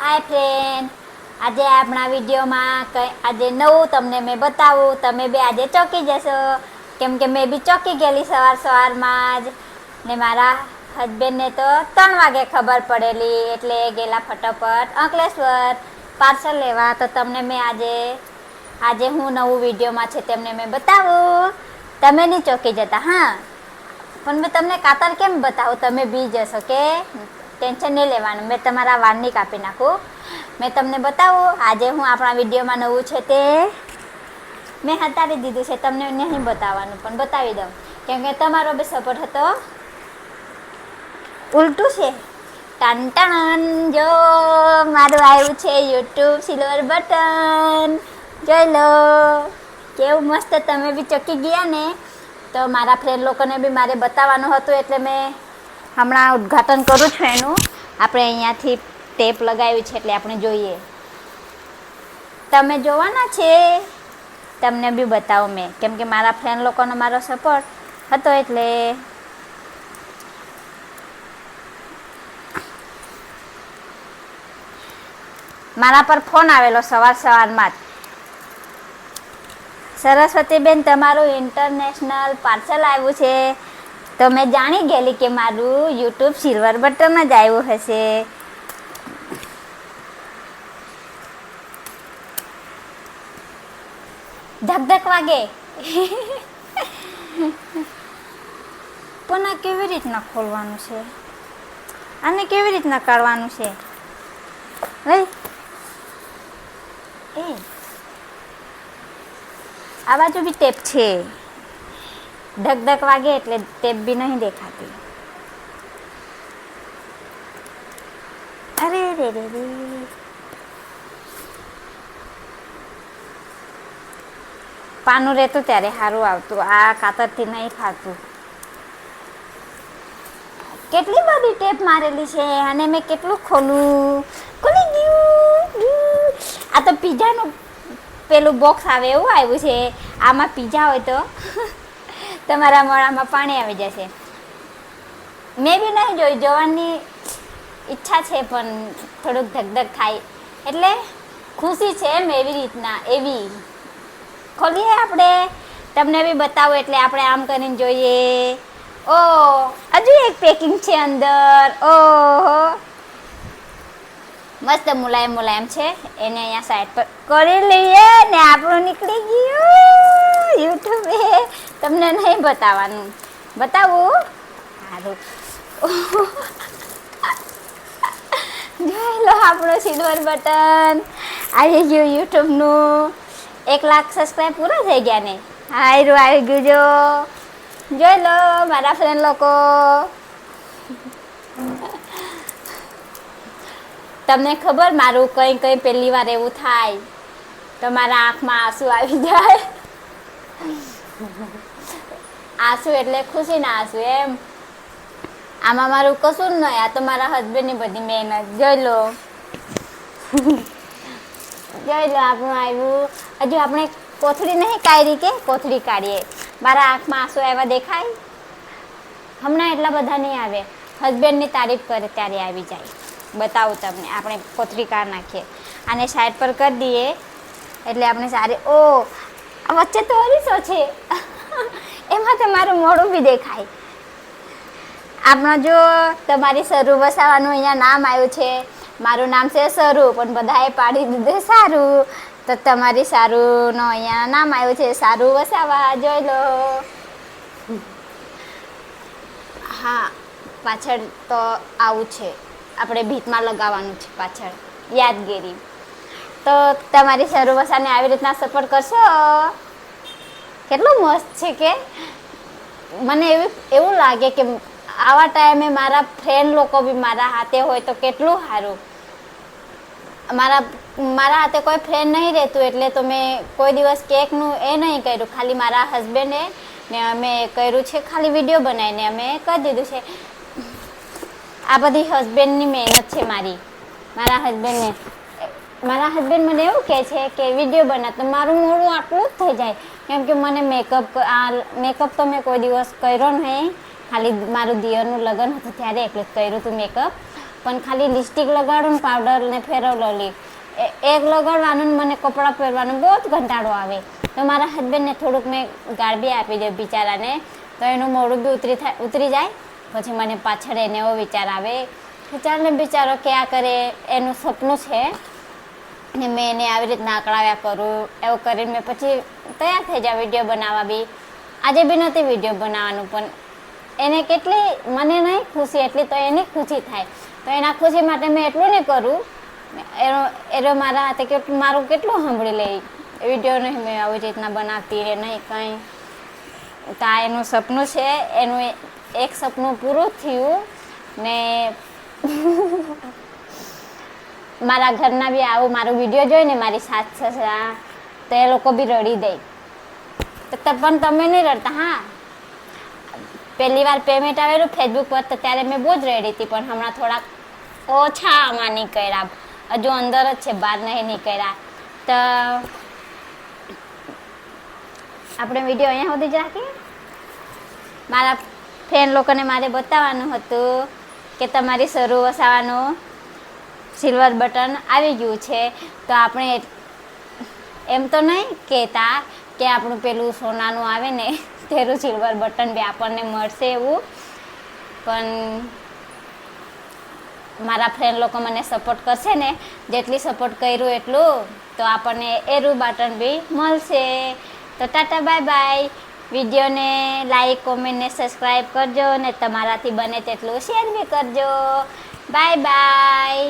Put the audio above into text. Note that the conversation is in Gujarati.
હાય ફ્રેન્ડ આજે આપણા વિડીયોમાં કંઈ આજે નવું તમને મેં બતાવું. તમે બી આજે ચોકી જશો. કેમ કે મેં બી ચોકી ગયેલી સવાર સવારમાં જ. ને મારા હસબન્ડને તો ત્રણ વાગે ખબર પડેલી. એટલે ગયેલા ફટાફટ અંકલેશ્વર પાર્સલ લેવા. તો તમને મેં આજે આજે હું નવું વિડીયોમાં છે તેમને મેં બતાવું. તમે નહીં ચોકી જતા, હા? પણ મેં તમને કાતર કેમ બતાવું? તમે બી જશો, કે? ટેન્શન નહીં લેવાનું. મેં તમારા વાળ નહીં કાપી નાખું. મેં તમને બતાવું, આજે હું આપણા વિડીયોમાં નવું છે તે. મેં હતાવી દીધું છે, તમને નહીં બતાવવાનું, પણ બતાવી દઉં. કેમ કે તમારો બી સપોર્ટ હતો. ઉલટું છે. ટન ટન જો મારું આવ્યું છે યુટ્યુબ સિલ્વર બટન જોઈ લો, કેવું મસ્ત તમે બી ચકી ગયા ને. તો મારા ફ્રેન્ડ લોકોને બી મારે બતાવવાનું હતું એટલે મેં હમણાં ઉદ્ઘાટન કરું છું એનું. આપણે અહીંયાથી ટેપ લગાવ્યું છે એટલે આપણે જોઈએ. તમે જોવાના છે. તમને બી બતાવું મેં. કેમ કે મારા ફ્રેન્ડ લોકોનો મારો સપોર્ટ હતો એટલે મારા પર ફોન આવેલો સવાર સવારમાં જ. સરસ્વતીબેન, તમારું ઇન્ટરનેશનલ પાર્સલ આવ્યું છે. તો મેં જાણી ગયેલી કે મારું યુટ્યુબ સિલ્વર બટન જ આવ્યું હશે. ધક ધક વાગે. પણ આ કેવી રીતના ખોલવાનું છે? આને કેવી રીતના કાઢવાનું છે? લઈ એ. આ બાજુ બી ટેપ છે. ધક ધક વાગે એટલે ટેપ બી નહીં દેખાતી. અરે રે રે રે પાનું રહેતું ત્યારે સારું આવતું. આ કાતરથી નહીં ખાતું. કેટલી બધી ટેપ મારેલી છે અને મેં કેટલું ખોલું. ખોલી ગયું. આ તો પીઝાનું પેલું બોક્સ આવે એવું આવ્યું છે. આમાં પીઝા હોય તો. તમારા મોડામાં પાણી આવી જશે. મેં બી નહીં જોયું, જોવાની ઈચ્છા છે પણ થોડુંક ધગધગ થાય. એટલે ખુશી છે એમ એવી રીતના, એવી. ખોલીએ આપણે? તમને બી બતાવું, એટલે આપણે આમ કરીને જોઈએ. ઓ, હજુ એક પેકિંગ છે અંદર. ઓહો. મસ્ત મુલાયમ મુલાયમ છે. એને અહીંયા સાઈડ પર કરી લઈએ ને આપણું નીકળી ગયું. યુટ્યુબે તમને નહીં બતાવવાનું. બતાવું. સારું જોઈ લો આપણું સિલ્વર બટન આવી ગયું યુટ્યુબનું. એક લાખ સબસ્ક્રાઈબ પૂરા થઈ ગયા ને. હાયરું આવી ગયું જો. જોઈ લો મારા ફ્રેન્ડ લોકો. તમને ખબર મારું કંઈ કંઈ પહેલી વાર એવું થાય. તો મારા આંખમાં આંસુ આવી જાય. આંસુ એટલે ખુશીના આંસુ, એમ. આમાં મારું કશું જ આ તો મારા હસબન્ડની બધી મહેનત. જોઈ લો. જોઈ લો, આપણું આવ્યું હજુ આપણે કોથળી નહીં કાઢી કે? કોથળી કાઢીએ. મારા આંખમાં આંસુ આવ્યા દેખાય? હમણાં એટલા બધા નહીં આવે. હસબન્ડની તારીફ કરે ત્યારે આવી જાય. બતાવું તમને. આપણે કોથળી કાઢ નાખીએ. આને સાઈડ પર કરી દઈએ. એટલે આપણે સારી ઓ વચ્ચે તો અરીસો છે. એમાં તમારું મોઢું બી દેખાય. આપણો જો તમારી સરુ વસાવાનું અહીંયા નામ આવ્યું છે. મારું નામ છે સરુ, પણ બધાએ પાડી દીધું સારું. તો તમારી સારુંનો અહીંયા નામ આવ્યું છે. સારું વસાવા જોઈ લો. હા, પાછળ તો આવું છે. આપણે ભીતમાં લગાવવાનું છે પાછળ. યાદગીરી. તો તમારી વસાને આવી રીતના સપોર્ટ કરશો? કેટલું મસ્ત છે કે? મને એવું એવું લાગે કે આવા ટાઈમે મારા ફ્રેન્ડ લોકો બી મારા હાથે હોય તો કેટલું સારું. મારા મારા હાથે કોઈ ફ્રેન્ડ નહીં રહેતું એટલે તો મેં કોઈ દિવસ કેકનું એ નહીં કર્યું. ખાલી મારા હસબન્ડે ને અમે કર્યું છે, ખાલી વીડિયો બનાવીને અમે કરી દીધું છે. આ બધી હસબન્ડની મહેનત છે મારી. મારા હસબન્ડને મારા હસબન્ડ મને એવું કહે છે કે વીડિયો બના તો મારું મોડું આટલું જ થઈ જાય. કેમ કે મને મેકઅપ આ મેકઅપ તો મેં કોઈ દિવસ કર્યો નહીં. ખાલી મારું દિયરનું લગ્ન હતું ત્યારે એકલું જ કર્યું હતું મેકઅપ પણ ખાલી લિપસ્ટિક લગાડું ને પાવડર ને ફેરવ લી. એક લગાડવાનું મને કપડાં પહેરવાનું બહુ જ કંટાળો આવે. તો મારા હસબન્ડને થોડુંક મેં ગાળબી આપી દે બિચારાને. તો એનું મોડું બી ઉતરી થાય, ઉતરી જાય. પછી મને પાછળ એને એવો વિચાર આવે કે ચાલ ને બિચારો ક્યાં કરે, એનું સપનું છે. ને મેં એને આવી રીતના આકળાવ્યા કરું, એવું કરીને મેં પછી તૈયાર થઈ જાય વીડિયો બનાવવા બી. આજે બી નથી વીડિયો બનાવવાનું, પણ એને કેટલી, મને નહીં ખુશી એટલી તો એની ખુશી થાય. તો એના ખુશી માટે મેં એટલું નહીં કરું. એનો એનો મારા હાથે કેટલું મારું કેટલું સાંભળી લે. વીડિયો નહીં મેં આવી રીતના બનાવતી, એ નહીં કંઈ. તો આ એનું સપનું છે, એનું એક સપનું પૂરું થયું ને મારા ઘરના બી આવું, મારો વીડિયો જોઈને મારી સાસ સસરા, તો એ લોકો બી રડી દે તો પણ તમે નહીં રડતા, હા. પહેલી વાર પેમેન્ટ આવેલું ફેસબુક પર, તો ત્યારે મેં બહુ જ રેડી હતી, પણ હમણાં થોડાક ઓછા આમાં નીકળ્યા. હજુ અંદર જ છે, બહાર નહીં નીકળ્યા. તો, આપણે વીડિયો અહીંયા સુધી જ રાખીએ? મારા ફ્રેન્ડ લોકોને મારે બતાવવાનું હતું કે તમારી શરૂ વસાવાનું સિલ્વર બટન આવી ગયું છે. તો આપણે એમ તો નહીં કહેતા કે આપણું પેલું સોનાનું આવે ને તેરું સિલ્વર બટન બી આપણને મળશે એવું. પણ મારા ફ્રેન્ડ લોકો મને સપોર્ટ કરશે ને, જેટલી સપોર્ટ કર્યું એટલું, તો આપણને એરું બટન બી મળશે. તો ટાટા બાય બાય વિડીયોને લાઈક કોમેન્ટને સબસ્ક્રાઈબ કરજો ને તમારાથી બને તેટલું શેર બી કરજો. Bye bye